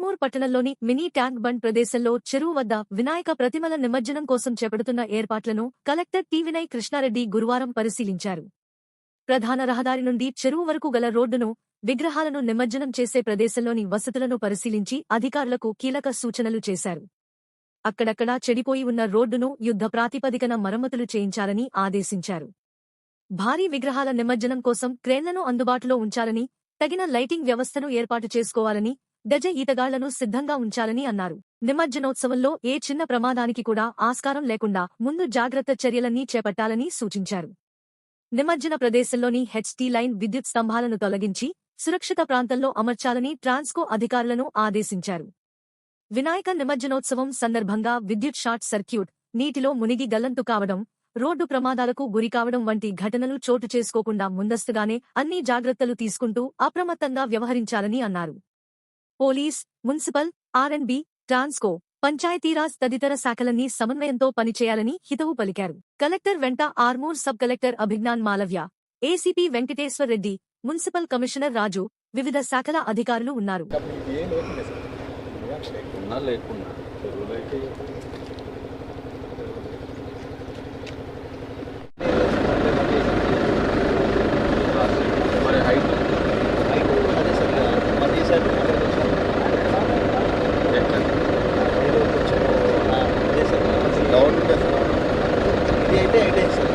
పట్టణంలోని mini tank bund ప్రదేశంలో చెరువు వద్ద వినాయక ప్రతిమల నిమజ్జనం కోసం చేపడుతున్న ఏర్పాట్లను కలెక్టర్ టి. వినయ్ కృష్ణారెడ్డి గురువారం పరిశీలించారు. ప్రధాన రహదారి నుండి చెరువు వరకు గల రోడ్డును విగ్రహాలను నిమజ్జనం చేసే ప్రదేశంలోని వసతులను పరిశీలించి అధికారులకు కీలక సూచనలు చేశారు. అక్కడక్కడా చెడిపోయి ఉన్న రోడ్డును యుద్ధ ప్రాతిపదికన మరమ్మతులు చేయించాలని ఆదేశించారు. భారీ విగ్రహాల నిమజ్జనం కోసం క్రేన్లను అందుబాటులో ఉంచాలని తగిన లైటింగ్ వ్యవస్థను ఏర్పాటు చేసుకోవాలని గజ ఈతగాళ్ళను సిద్ధంగా ఉంచాలని అన్నారు. నిమజ్జనోత్సవంలో ఏ చిన్న ప్రమాదానికి కూడా ఆస్కారం లేకుండా ముందు జాగ్రత్త చర్యలన్నీ చేపట్టాలని సూచించారు. నిమజ్జన ప్రదేశంలోని హెచ్టీ లైన్ విద్యుత్ స్తంభాలను తొలగించి సురక్షిత ప్రాంతంలో అమర్చాలని ట్రాన్స్కో అధికారులను ఆదేశించారు. వినాయక నిమజ్జనోత్సవం సందర్భంగా విద్యుత్ షార్ట్ సర్క్యూట్ నీటిలో మునిగి గల్లంతు కావడం రోడ్డు ప్రమాదాలకు గురికావడం వంటి ఘటనలు చోటు చేసుకోకుండా ముందస్తుగానే అన్ని జాగ్రత్తలు తీసుకుంటూ అప్రమత్తంగా వ్యవహరించాలని అన్నారు. పోలీస్ మున్సిపల్ ఆర్ఎండ్బి ట్రాన్స్కో పంచాయతీరాజ్ తదితర శాఖలన్నీ సమన్వయంతో పనిచేయాలని హితవు పలికారు. కలెక్టర్ వెంట Armoor sub collector Abhigyan Malviya ACP Venkateshwar Reddy municipal commissioner Raju వివిధ శాఖల అధికారులు ఉన్నారు. Beleza.